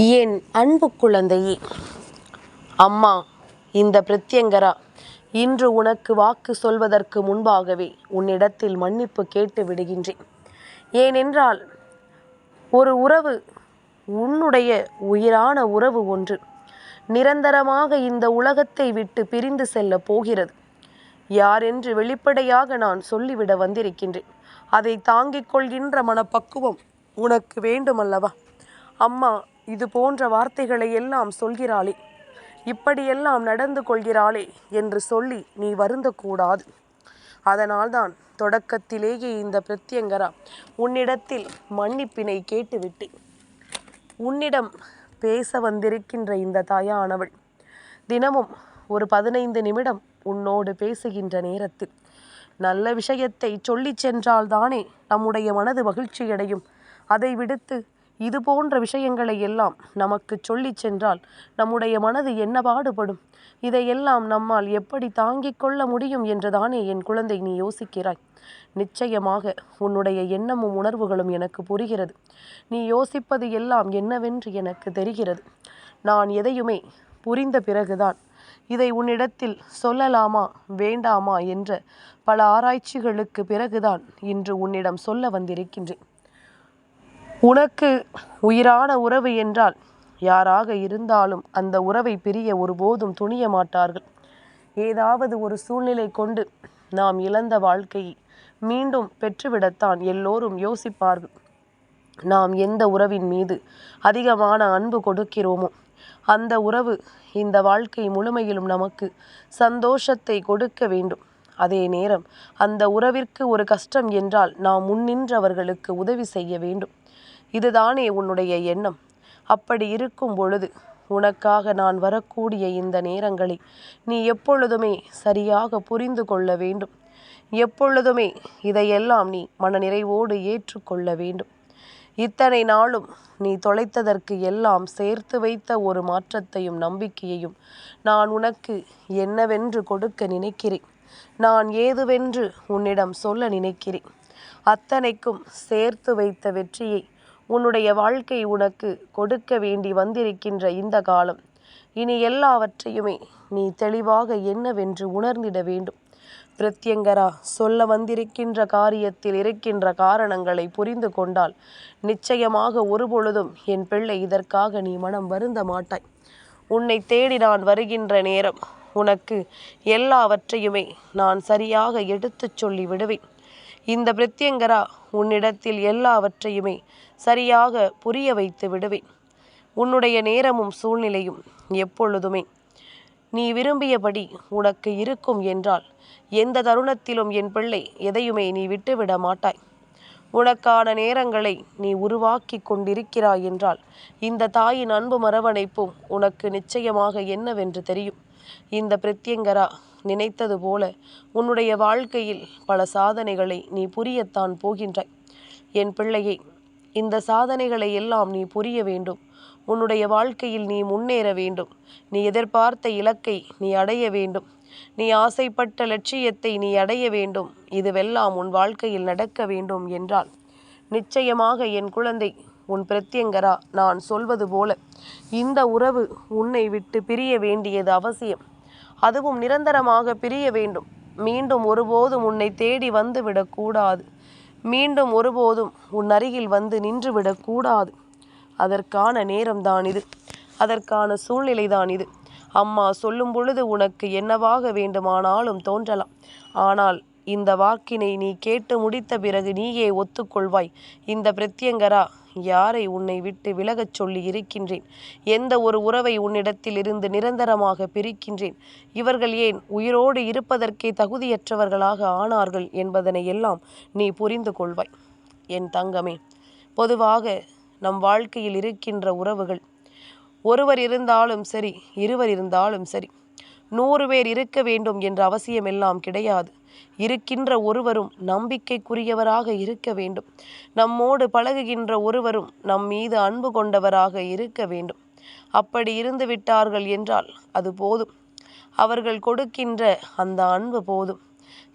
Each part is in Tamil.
என் அன்பு குழந்தையே அம்மா இந்த பிரத்யங்கரா இன்று உனக்கு வாக்கு சொல்வதற்கு முன்பாகவே உன்னிடத்தில் மன்னிப்பு கேட்டு விடுகின்றேன். ஏனென்றால் ஒரு உறவு உன்னுடைய உயிரான உறவு ஒன்று. நிரந்தரமாக இந்த உலகத்தை விட்டு பிரிந்து செல்ல போகிறது. யாரென்று வெளிப்படையாக நான் சொல்லிவிட வந்திருக்கின்றேன். அதை தாங்கிக் கொள்கின்ற மனப்பக்குவம் உனக்கு வேண்டுமல்லவா? அம்மா இது போன்ற வார்த்தைகளை எல்லாம் சொல்கிறாளே. இப்படியெல்லாம் நடந்து கொள்கிறாளே என்று சொல்லி நீ வருந்தக்கூடாது. அதனால்தான் தொடக்கத்திலேயே இந்த பிரத்யங்கரா உன்னிடத்தில் மன்னிப்பினை கேட்டுவிட்டேன் உன்னிடம் பேச வந்திருக்கின்ற இந்த தாயானவள் தினமும் ஒரு பதினைந்து நிமிடம் உன்னோடு பேசுகின்ற நேரத்தில் நல்ல விஷயத்தை சொல்லிச் சென்றால்தானே நம்முடைய மனது மகிழ்ச்சியடையும். அதை விடுத்து இது போன்ற விஷயங்களை எல்லாம் நமக்கு சொல்லிச் சென்றால் நம்முடைய மனது என்ன பாடுபடும்? இதையெல்லாம் நம்மால் எப்படி தாங்கிக் கொள்ள முடியும் என்றுதானே என் குழந்தை நீ யோசிக்கிறாய். நிச்சயமாக உன்னுடைய எண்ணமும் உணர்வுகளும் எனக்கு புரிகிறது. நீ யோசிப்பது எல்லாம் என்னவென்று எனக்கு தெரிகிறது. நான் எதையுமே புரிந்த பிறகுதான் இதை உன்னிடத்தில் சொல்லலாமா வேண்டாமா என்ற பல ஆராய்ச்சிகளுக்கு பிறகுதான் இன்று உன்னிடம் சொல்ல வந்திருக்கின்றேன். உனக்கு உயிரான உறவு என்றால் யாராக இருந்தாலும் அந்த உறவை பிரிய ஒருபோதும் துணிய மாட்டார்கள். ஏதாவது ஒரு சூழ்நிலை கொண்டு நாம் இழந்த வாழ்க்கையை மீண்டும் பெற்றுவிடத்தான் எல்லோரும் யோசிப்பார்கள். நாம் எந்த உறவின் மீது அதிகமான அன்பு கொடுக்கிறோமோ அந்த உறவு இந்த வாழ்க்கை முழுமையிலும் நமக்கு சந்தோஷத்தை கொடுக்க வேண்டும். அதே நேரம் அந்த உறவிற்கு ஒரு கஷ்டம் என்றால் நாம் முன்னின்றவர்களுக்கு உதவி செய்ய வேண்டும். இதுதானே உன்னுடைய எண்ணம். அப்படி இருக்கும் பொழுது உனக்காக நான் வரக்கூடிய இந்த நேரங்களை நீ எப்பொழுதுமே சரியாக புரிந்து கொள்ள வேண்டும். எப்பொழுதுமே இதையெல்லாம் நீ மனநிறைவோடு ஏற்றுக்கொள்ள வேண்டும். இத்தனை நாளும் நீ தொலைத்ததற்கு எல்லாம் சேர்த்து வைத்த ஒரு மாற்றத்தையும் நம்பிக்கையையும் நான் உனக்கு என்னவென்று கொடுக்க நினைக்கிறேன். நான் ஏதுவென்று உன்னிடம் சொல்ல நினைக்கிறேன். அத்தனைக்கும் சேர்த்து வைத்த வெற்றியை உன்னுடைய வாழ்க்கை உனக்கு கொடுக்க வேண்டி வந்திருக்கின்ற இந்த காலம். இனி எல்லாவற்றையுமே நீ தெளிவாக என்னவென்று உணர்ந்திட வேண்டும். பிரத்யங்கரா சொல்ல வந்திருக்கின்ற காரியத்தில் இருக்கின்ற காரணங்களை புரிந்து கொண்டால் நிச்சயமாக ஒருபொழுதும் என் பிள்ளை இதற்காக நீ மனம் வருந்த மாட்டாய். உன்னை தேடி நான் வருகின்ற நேரம் உனக்கு எல்லாவற்றையுமே நான் சரியாக எடுத்துச் சொல்லி விடுவேன் இந்த பிரத்யங்கரா உன்னிடத்தில் எல்லாவற்றையுமே சரியாக புரிய வைத்து விடுவேன். உன்னுடைய நேரமும் சூழ்நிலையும் எப்பொழுதுமே. நீ விரும்பியபடி உனக்கு இருக்கும் என்றால் எந்த தருணத்திலும் என் பிள்ளை எதையுமே நீ விட்டுவிட மாட்டாய். உனக்கான நேரங்களை நீ உருவாக்கி கொண்டிருக்கிறாய் என்றால் இந்த தாயின் அன்பு மரவணைப்பும் உனக்கு நிச்சயமாக என்னவென்று தெரியும். இந்த பிரத்யங்கரா நினைத்தது போல உன்னுடைய வாழ்க்கையில் பல சாதனைகளை நீ புரியத்தான் போகின்றாய். என் பிள்ளையை இந்த சாதனைகளை எல்லாம் நீ புரிய வேண்டும். உன்னுடைய வாழ்க்கையில் நீ முன்னேற வேண்டும். நீ எதிர்பார்த்த இலக்கை நீ அடைய வேண்டும். நீ ஆசைப்பட்ட லட்சியத்தை நீ அடைய வேண்டும். இதுவெல்லாம் உன் வாழ்க்கையில் நடக்க வேண்டும் என்றால் நிச்சயமாக என் குழந்தை உன் பிரத்யங்கரா நான் சொல்வது போல இந்த உறவு உன்னை விட்டு பிரிய வேண்டியது அவசியம். அதுவும் நிரந்தரமாக பிரிய வேண்டும். மீண்டும் ஒருபோதும் உன்னை தேடி வந்துவிடக்கூடாது மீண்டும் ஒருபோதும் உன் அருகில் வந்து நின்றுவிடக்கூடாது அதற்கான நேரம்தான் இது. அதற்கான சூழ்நிலை தான் இது. அம்மா சொல்லும் பொழுது உனக்கு என்னவாக வேண்டுமானாலும் தோன்றலாம். ஆனால் இந்த வாக்கினை நீ கேட்டு முடித்த பிறகு நீயே ஒத்துக்கொள்வாய். இந்த பிரத்யங்கரா யாரை உன்னை விட்டு விலகச் சொல்லி இருக்கின்றேன்? எந்த ஒரு உறவை உன்னிடத்தில் இருந்து நிரந்தரமாக பிரிக்கின்றேன்? இவர்கள் ஏன் உயிரோடு இருப்பதற்கே தகுதியற்றவர்களாக ஆனார்கள் என்பதனை எல்லாம் நீ புரிந்து கொள்வாய். என் தங்கமே பொதுவாக நம் வாழ்க்கையில் இருக்கின்ற உறவுகள் ஒருவர் இருந்தாலும் சரி இருவர் இருந்தாலும் சரி நூறு பேர் இருக்க வேண்டும் என்ற அவசியமெல்லாம் கிடையாது. இருக்கின்ற ஒருவரும் நம்பிக்கைக்குரியவராக இருக்க வேண்டும். நம்மோடு பழகுகின்ற ஒருவரும் நம் மீது அன்பு கொண்டவராக இருக்க வேண்டும். அப்படி இருந்து விட்டார்கள் என்றால் அது போதும். அவர்கள் கொடுக்கின்ற அந்த அன்பு போதும்.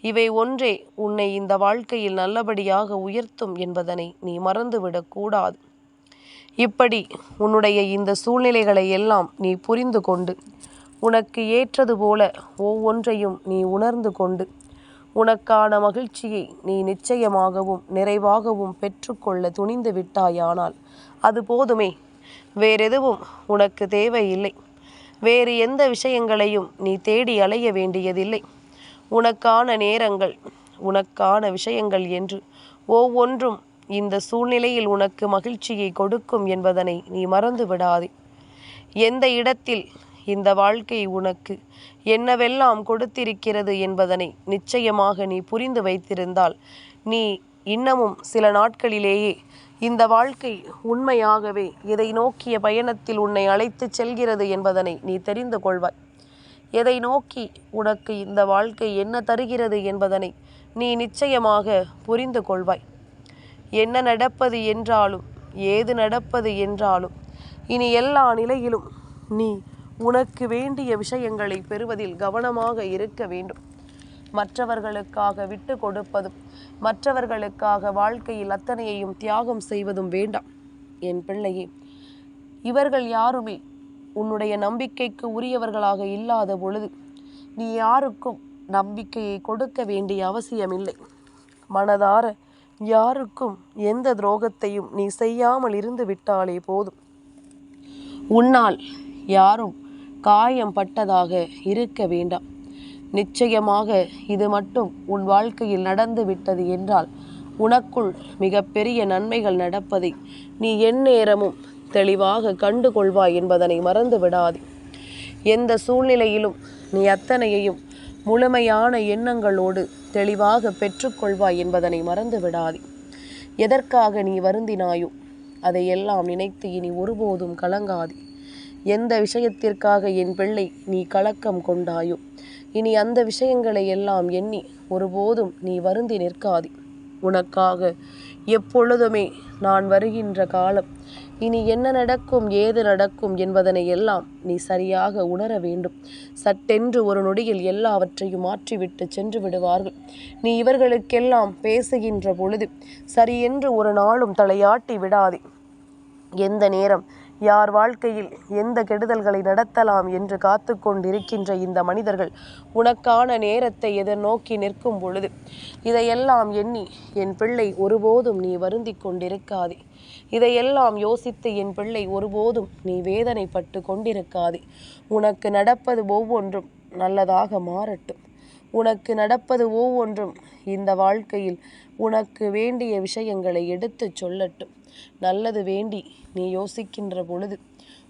இவை ஒன்றே உன்னை இந்த வாழ்க்கையில் நல்லபடியாக உயர்த்தும் என்பதனை நீ மறந்துவிடக்கூடாது இப்படி உன்னுடைய இந்த சூழ்நிலைகளை எல்லாம் நீ புரிந்து கொண்டு உனக்கு ஏற்றது போல ஒவ்வொன்றையும் நீ உணர்ந்து கொண்டு உனக்கான மகிழ்ச்சியை நீ நிச்சயமாகவும் நிறைவாகவும் பெற்றுக்கொள்ள துணிந்து விட்டாயானால் அது போதுமே. வேறெதுவும் உனக்கு தேவையில்லை. வேறு எந்த விஷயங்களையும் நீ தேடி அலைய வேண்டியதில்லை. உனக்கான நேரங்கள் உனக்கான விஷயங்கள் என்று ஒவ்வொன்றும் இந்த சூழ்நிலையில் உனக்கு மகிழ்ச்சியை கொடுக்கும் என்பதனை நீ மறந்து விடாதே எந்த இடத்தில் இந்த வாழ்க்கை உனக்கு என்னவெல்லாம் கொடுத்திருக்கிறது என்பதனை நிச்சயமாக நீ புரிந்து வைத்திருந்தால் நீ இன்னமும் சில நாட்களிலேயே இந்த வாழ்க்கை உண்மையாகவே எதை நோக்கிய பயணத்தில் உன்னை அழைத்துச் செல்கிறது என்பதனை நீ தெரிந்து கொள்வாய். எதை நோக்கி உனக்கு இந்த வாழ்க்கை என்ன தருகிறது என்பதனை நீ நிச்சயமாக புரிந்து கொள்வாய். என்ன நடப்பது என்றாலும் ஏது நடப்பது என்றாலும் இனி எல்லா நிலையிலும் நீ உனக்கு வேண்டிய விஷயங்களை பெறுவதில் கவனமாக இருக்க வேண்டும். மற்றவர்களுக்காக விட்டு கொடுப்பதும் மற்றவர்களுக்காக வாழ்க்கையில் அத்தனையையும் தியாகம் செய்வதும் வேண்டாம். என் பிள்ளையே இவர்கள் யாருமே உன்னுடைய நம்பிக்கைக்கு உரியவர்களாக இல்லாத பொழுது நீ யாருக்கும் நம்பிக்கையை கொடுக்க வேண்டிய அவசியமில்லை. மனதார யாருக்கும் எந்த துரோகத்தையும் நீ செய்யாமல் இருந்து விட்டாலே போதும். உன்னால் யாரும் காயம் பட்டதாக இருக்க வேண்டாம். நிச்சயமாக இது மட்டும் உன் வாழ்க்கையில் நடந்து விட்டது என்றால் உனக்குள் மிகப்பெரிய நன்மைகள் நடப்பதை நீ எந்நேரமும் தெளிவாக கண்டு கொள்வாய் என்பதனை மறந்து விடாதே. எந்த சூழ்நிலையிலும் நீ அத்தனையையும் முழுமையான எண்ணங்களோடு தெளிவாக பெற்றுக்கொள்வாய் என்பதனை மறந்து விடாதே. எதற்காக நீ வருந்தினாயோ அதையெல்லாம் நினைத்து இனி ஒருபோதும் கலங்காதே. எந்த விஷயத்திற்காக என் பிள்ளை நீ கலக்கம் கொண்டாயோ? இனி அந்த விஷயங்களை எல்லாம் எண்ணி ஒருபோதும் நீ வருந்தி நிற்காதி. உனக்காக எப்பொழுதுமே நான் வருகின்ற காலம் இனி என்ன நடக்கும் ஏது நடக்கும் என்பதனை எல்லாம் நீ சரியாக உணர வேண்டும். சட்டென்று ஒரு நொடியில் எல்லாவற்றையும் மாற்றிவிட்டு சென்று விடுவார்கள். நீ இவர்களுக்கெல்லாம் பேசுகின்ற பொழுது சரியென்று ஒரு நாளும் தலையாட்டி விடாதே. எந்த நேரம் யார் வாழ்க்கையில் எந்த கெடுதல்களை நடத்தலாம் என்று காத்து கொண்டிருக்கின்ற இந்த மனிதர்கள் உனக்கான நேரத்தை எதிர்நோக்கி நிற்கும் பொழுது இதையெல்லாம் எண்ணி என் பிள்ளை ஒருபோதும் நீ வருந்தி கொண்டிருக்காதே. இதையெல்லாம் யோசித்து என் பிள்ளை ஒருபோதும் நீ வேதனைப்பட்டு கொண்டிருக்காதே. உனக்கு நடப்பது ஒவ்வொன்றும் நல்லதாக மாறட்டும். உனக்கு நடப்பது ஒவ்வொன்றும் இந்த வாழ்க்கையில் உனக்கு வேண்டிய விஷயங்களை எடுத்துச் சொல்லட்டும். நல்லது வேண்டி நீ யோசிக்கின்ற பொழுது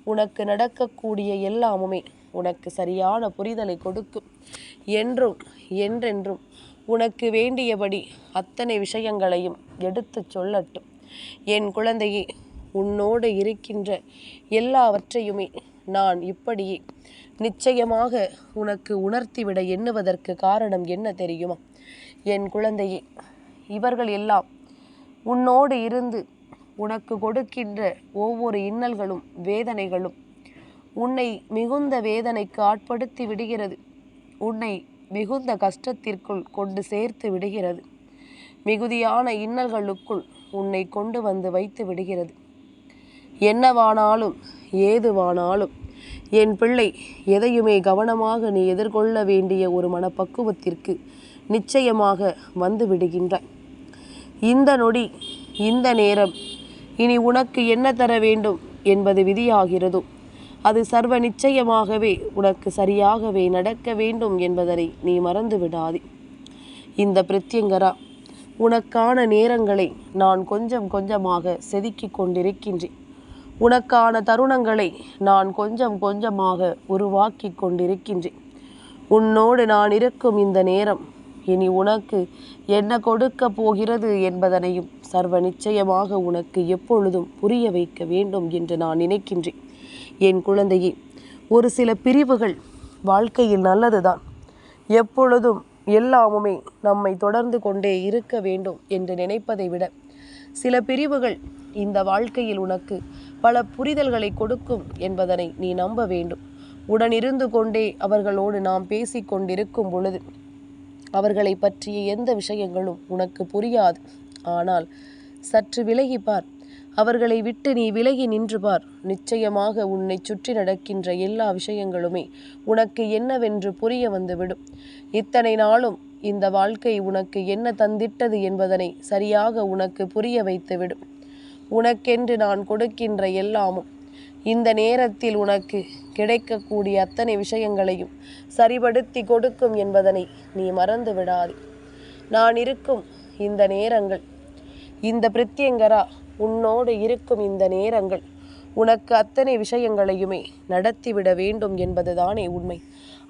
உனக்கு நடக்கக்கூடிய எல்லாமுமே உனக்கு சரியான புரிதலை கொடுக்கும். என்றும் என்றென்றும் உனக்கு வேண்டியபடி அத்தனை விஷயங்களையும் எடுத்துச் சொல்லட்டும். என் குழந்தையே உன்னோடு இருக்கின்ற எல்லாவற்றையுமே நான் இப்படியே நிச்சயமாக உனக்கு உணர்த்திவிட எண்ணுவதற்கு காரணம் என்ன தெரியுமா? என் குழந்தையே இவர்கள் எல்லாம் உன்னோடு இருந்து உனக்கு கொடுக்கின்ற ஒவ்வொரு இன்னல்களும் வேதனைகளும் உன்னை மிகுந்த வேதனைக்கு ஆட்படுத்தி விடுகிறது. உன்னை மிகுந்த கஷ்டத்திற்குள் கொண்டு சேர்த்து விடுகிறது. மிகுதியான இன்னல்களுக்குள் உன்னை கொண்டு வந்து வைத்து விடுகிறது. என்னவானாலும் ஏதுவானாலும் என் பிள்ளை எதையுமே கவனமாக நீ எதிர்கொள்ள வேண்டிய ஒரு மனப்பக்குவத்திற்கு நிச்சயமாக வந்து விடுகின்றாய். இந்த நொடி இந்த நேரம் இனி உனக்கு என்ன தர வேண்டும் என்பது விதியாகிறதோ. அது சர்வ நிச்சயமாகவே உனக்கு சரியாகவே நடக்க வேண்டும் என்பதனை நீ மறந்து விடாதே. இந்த பிரத்யங்கரா உனக்கான நேரங்களை நான் கொஞ்சம் கொஞ்சமாக செதுக்கி கொண்டிருக்கின்றேன். உனக்கான தருணங்களை நான் கொஞ்சம் கொஞ்சமாக உருவாக்கி கொண்டிருக்கின்றேன். உன்னோடு நான் இருக்கும் இந்த நேரம் இனி உனக்கு என்ன கொடுக்க போகிறது என்பதனையும் சர்வ நிச்சயமாக உனக்கு எப்பொழுதும் புரிய வைக்க வேண்டும் என்று நான் நினைக்கின்றேன். என் குழந்தையே ஒரு சில பிரிவுகள் வாழ்க்கையில் நல்லதுதான். எப்பொழுதும் எல்லாமுமே நம்மை தொடர்ந்து கொண்டே இருக்க வேண்டும் என்று நினைப்பதை விட சில பிரிவுகள் இந்த வாழ்க்கையில் உனக்கு பல புரிதல்களை கொடுக்கும் என்பதனை நீ நம்ப வேண்டும். உடனிருந்து கொண்டே அவர்களோடு நாம் பேசிக்கொண்டிருக்கும் பொழுது அவர்களை பற்றிய எந்த விஷயங்களும் உனக்கு புரியாது. ஆனால் சற்று விலகி பார். அவர்களை விட்டு நீ விலகி நின்று பார். நிச்சயமாக உன்னை சுற்றி நடக்கின்ற எல்லா விஷயங்களுமே உனக்கு என்னவென்று புரிய வந்துவிடும். இத்தனை நாளும் இந்த வாழ்க்கை உனக்கு என்ன தந்திட்டது என்பதனை சரியாக உனக்கு புரிய வைத்துவிடும். உனக்கென்று நான் கொடுக்கின்ற எல்லாமும் இந்த நேரத்தில் உனக்கு கிடைக்கக்கூடிய அத்தனை விஷயங்களையும் சரிபடுத்தி கொடுக்கும் என்பதனை நீ மறந்து விடாதே நான் இருக்கும் இந்த நேரங்கள் இந்த பிரத்யங்கரா உன்னோடு இருக்கும் இந்த நேரங்கள். உனக்கு அத்தனை விஷயங்களையுமே நடத்திவிட வேண்டும் என்பதுதானே உண்மை.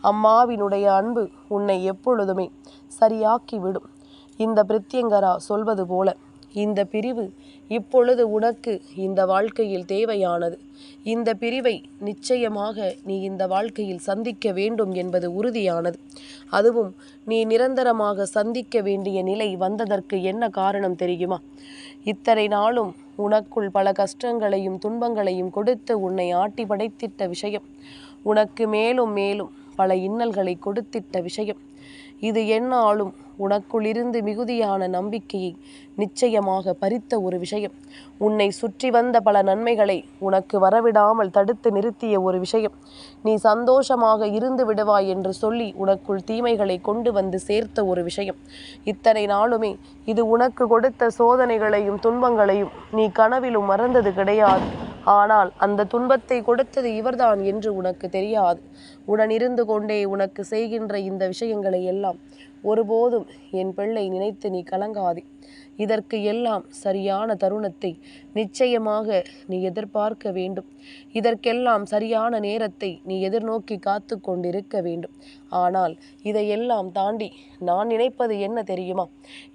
அம்மாவினுடைய அன்பு உன்னை எப்பொழுதுமே சரியாக்கிவிடும். இந்த பிரத்யங்கரா சொல்வது போல இந்த பிரிவு இப்பொழுது உனக்கு இந்த வாழ்க்கையில் தேவையானது. இந்த பிரிவை நிச்சயமாக நீ இந்த வாழ்க்கையில் சந்திக்க வேண்டும் என்பது உறுதியானது. அதுவும் நீ நிரந்தரமாக சந்திக்க வேண்டிய நிலை வந்ததற்கு என்ன காரணம் தெரியுமா? இத்தனை நாளும் உனக்குள் பல கஷ்டங்களையும் துன்பங்களையும் கொடுத்து உன்னை ஆட்டி படைத்திட்ட விஷயம். உனக்கு மேலும் மேலும் பல இன்னல்களை கொடுத்திட்ட விஷயம். இது என்னாலும் உனக்குள்ளிருந்து மிகுதியான நம்பிக்கையை நிச்சயமாக பறித்த ஒரு விஷயம். உன்னை சுற்றி வந்த பல நன்மைகளை உனக்கு வரவிடாமல் தடுத்து நிறுத்திய ஒரு விஷயம். நீ சந்தோஷமாக இருந்து விடுவாய் என்று சொல்லி உனக்குள் தீமைகளை கொண்டு வந்து சேர்த்த ஒரு விஷயம். இத்தனை நாளுமே இது உனக்கு கொடுத்த சோதனைகளையும் துன்பங்களையும் நீ கனவிலும் மறந்தது கிடையாது. ஆனால் அந்த துன்பத்தை கொடுத்தது இவர்தான் என்று உனக்கு தெரியாது. உடனிருந்து கொண்டே உனக்கு செய்கின்ற இந்த விஷயங்களை எல்லாம் ஒருபோதும் என் பிள்ளை நினைத்து நீ கலங்காதே. இதற்கு எல்லாம் சரியான தருணத்தை நிச்சயமாக நீ எதிர்பார்க்க வேண்டும். இதற்கெல்லாம் சரியான நேரத்தை நீ எதிர்நோக்கி காத்து கொண்டிருக்க வேண்டும். ஆனால் இதையெல்லாம் தாண்டி நான் நினைப்பது என்ன தெரியுமா?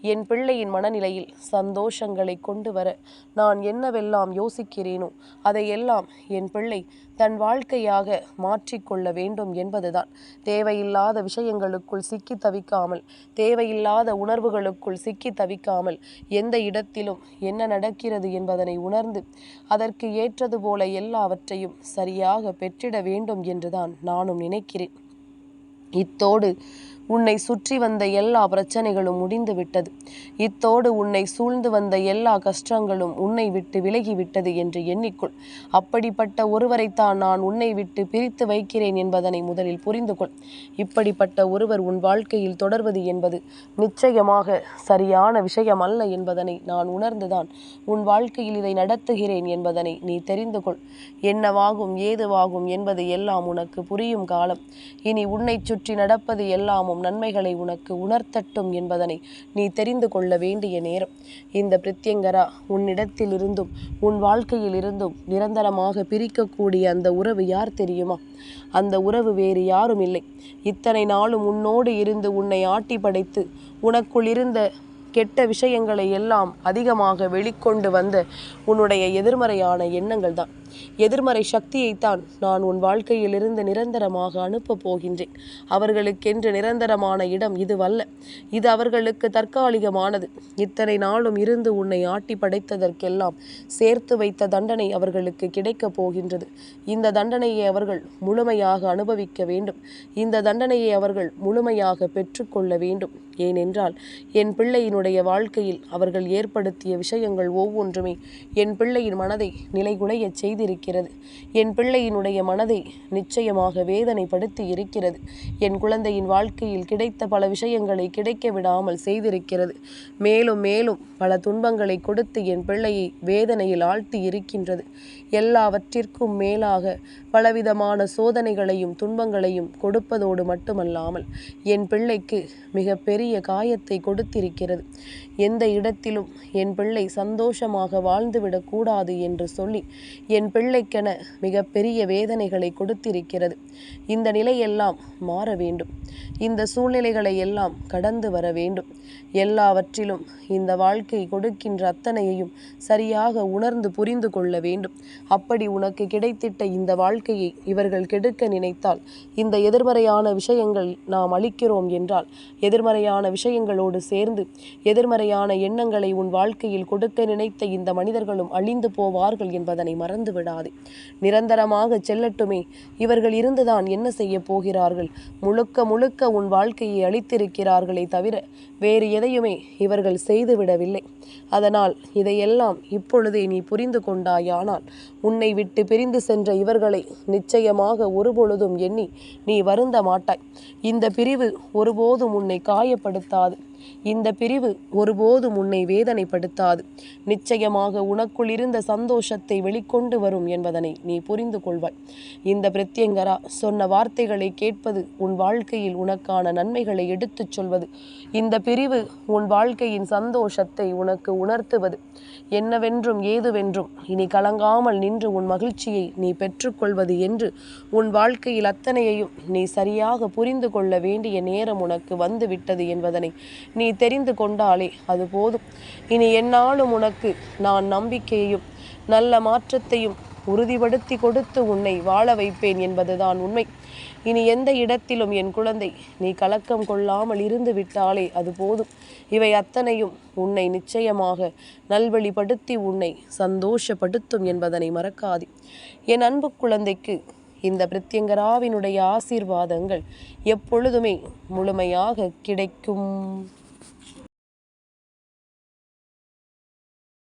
என் பிள்ளையின் மனநிலையில் சந்தோஷங்களை கொண்டு வர நான் என்னவெல்லாம் யோசிக்கிறேனோ அதையெல்லாம் என் பிள்ளை தன் வாழ்க்கையாக மாற்றிக்கொள்ள வேண்டும் என்பதுதான். தேவையில்லாத விஷயங்களுக்குள் சிக்கி தவிக்காமல் தேவையில்லாத உணர்வுகளுக்குள் சிக்கி தவிக்காமல் எந்த இடத்திலும் என்ன நடக்கிறது என்பதனை உணர்ந்து அதற்கு ஏற்றது போல எல்லாவற்றையும் சரியாக பெற்றிட வேண்டும் என்றுதான் நானும் நினைக்கிறேன். இத்தோடு உன்னை சுற்றி வந்த எல்லா பிரச்சனைகளும் முடிந்து விட்டது இத்தோடு உன்னை சூழ்ந்து வந்த எல்லா கஷ்டங்களும் உன்னை விட்டு விலகிவிட்டது என்று எண்ணிக்கொள். அப்படிப்பட்ட ஒருவரைத்தான் நான் உன்னை விட்டு பிரித்து வைக்கிறேன் என்பதனை முதலில் புரிந்து கொள் இப்படிப்பட்ட ஒருவர் உன் வாழ்க்கையில் தொடர்வது என்பது நிச்சயமாக சரியான விஷயம் அல்ல என்பதனை நான் உணர்ந்துதான். உன் வாழ்க்கையில் இதை நடத்துகிறேன் என்பதனை நீ தெரிந்து கொள் என்னவாகும் ஏதுவாகும் என்பது எல்லாம் உனக்கு புரியும் காலம். இனி உன்னை சுற்றி நடப்பது எல்லாமும் தரும் நன்மைகளை உனக்கு உணர்த்தட்டும் என்பதனை நீ தெரிந்து கொள்ள வேண்டிய நேரம். இந்த பிரத்யங்கரா உன்னிடத்தில் இருந்தும் உன் வாழ்க்கையில் இருந்தும் நிரந்தரமாக பிரிக்கக்கூடிய அந்த உறவு யார் தெரியுமா? அந்த உறவு வேறு யாரும் இல்லை. இத்தனை நாளும் உன்னோடு இருந்து உன்னை ஆட்டி படைத்து உனக்குள் இருந்த கெட்ட விஷயங்களை எல்லாம் அதிகமாக வெளிக்கொண்டு வந்த உன்னுடைய எதிர்மறையான எண்ணங்கள் தான் எதிர்மறை சக்தியைத்தான் நான் உன் வாழ்க்கையிலிருந்து நிரந்தரமாக அனுப்பப் போகின்றேன். அவர்களுக்கென்று நிரந்தரமான இடம் இதுவல்ல. இது அவர்களுக்கு தற்காலிகமானது. இத்தனை நாளும் இருந்து உன்னை ஆட்டி படைத்ததற்கெல்லாம் சேர்த்து வைத்த தண்டனை அவர்களுக்கு கிடைக்கப் போகின்றது. இந்த தண்டனையை அவர்கள் முழுமையாக அனுபவிக்க வேண்டும். இந்த தண்டனையை அவர்கள் முழுமையாக பெற்றுக்கொள்ள வேண்டும். ஏனென்றால் என் பிள்ளையினுடைய வாழ்க்கையில் அவர்கள் ஏற்படுத்திய விஷயங்கள் ஒவ்வொன்றுமே என் பிள்ளையின் மனதை நிலைகுலையச் செய்திருக்கிறது. என் பிள்ளையினுடைய மனதை நிச்சயமாக வேதனைப்படுத்தி இருக்கிறது. என் குழந்தையின் வாழ்க்கையில் கிடைத்த பல விஷயங்களை கிடைக்க விடாமல் செய்திருக்கிறது. மேலும் மேலும் பல துன்பங்களை கொடுத்து என் பிள்ளையை வேதனையில் ஆழ்த்தி இருக்கின்றது. எல்லாவற்றிற்கும் மேலாக பலவிதமான சோதனைகளையும் துன்பங்களையும் கொடுப்பதோடு மட்டுமல்லாமல் என் பிள்ளைக்கு மிக பெரிய காயத்தை கொடுத்திருக்கிறது. எந்த இடத்திலும் என் பிள்ளை சந்தோஷமாக வாழ்ந்துவிடக்கூடாது என்று சொல்லி என் பிள்ளைக்கென மிகப்பெரிய வேதனைகளை கொடுத்திருக்கிறது. இந்த நிலையெல்லாம் மாற வேண்டும். இந்த சூழ்நிலைகளை எல்லாம் கடந்து வர வேண்டும். எல்லாவற்றிலும் இந்த வாழ்க்கை கொடுக்கின்ற அத்தனையையும் சரியாக உணர்ந்து புரிந்து கொள்ள வேண்டும். அப்படி உனக்கு கிடைத்திட்ட இந்த வாழ்க்கையை இவர்கள் கெடுக்க நினைத்தால் இந்த எதிர்மறையான விஷயங்கள் நாம் அளிக்கிறோம் என்றால் எதிர்மறையான விஷயங்களோடு சேர்ந்து எதிர்மறை தீமையான எண்ணங்களை உன் வாழ்க்கையில் கொடுக்க நினைத்த இந்த மனிதர்களும் அழிந்து போவார்கள் என்பதனை மறந்து விடாதே நிரந்தரமாக செல்லட்டுமே இவர்கள் இருந்துதான் என்ன செய்ய போகிறார்கள்? முழுக்க முழுக்க உன் வாழ்க்கையை அளித்திருக்கிறார்களே தவிர வேறு எதையுமே இவர்கள் செய்துவிடவில்லை. அதனால் இதையெல்லாம் இப்பொழுதே நீ புரிந்து கொண்டாயானால் உன்னை விட்டு பிரிந்து சென்ற இவர்களை நிச்சயமாக ஒருபொழுதும் எண்ணி நீ வருந்த மாட்டாய். இந்த பிரிவு ஒருபோதும் உன்னை காயப்படுத்தாது. இந்த பிரிவு ஒருபோதும் உன்னை வேதனைப்படுத்தாது. நிச்சயமாக உனக்குள் இருந்த சந்தோஷத்தை வெளிக்கொண்டு வரும் என்பதனை நீ புரிந்து கொள்வாய். இந்த பிரத்யங்கரா சொன்ன வார்த்தைகளை கேட்பது உன் வாழ்க்கையில் உனக்கான நன்மைகளை எடுத்துச் சொல்வது. இந்த பிரிவு உன் வாழ்க்கையின் சந்தோஷத்தை உனக்கு உணர்த்துவது. என்னவென்றும் ஏதுவென்றும் இனி கலங்காமல் நின்று உன் மகிழ்ச்சியை நீ பெற்றுக்கொள்வது என்று உன் வாழ்க்கையில் அத்தனையையும் நீ சரியாக புரிந்து கொள்ள வேண்டிய நேரம் உனக்கு வந்துவிட்டது என்பதனை நீ தெரிந்து கொண்டாலே அது போதும். இனி என்னாலும் உனக்கு நான் நம்பிக்கையையும் நல்ல மாற்றத்தையும் உறுதிப்படுத்தி கொடுத்து உன்னை வாழ வைப்பேன் என்பதுதான் உண்மை. இனி எந்த இடத்திலும் என் குழந்தை நீ கலக்கம் கொள்ளாமல் இருந்து விட்டாலே அது போதும். இவை அத்தனையும் உன்னை நிச்சயமாக நல்வழிப்படுத்தி உன்னை சந்தோஷப்படுத்தும் என்பதனை மறக்காது. என் அன்பு குழந்தைக்கு இந்த பிரத்யங்கராவினுடைய ஆசீர்வாதங்கள் எப்பொழுதுமே முழுமையாக கிடைக்கும்.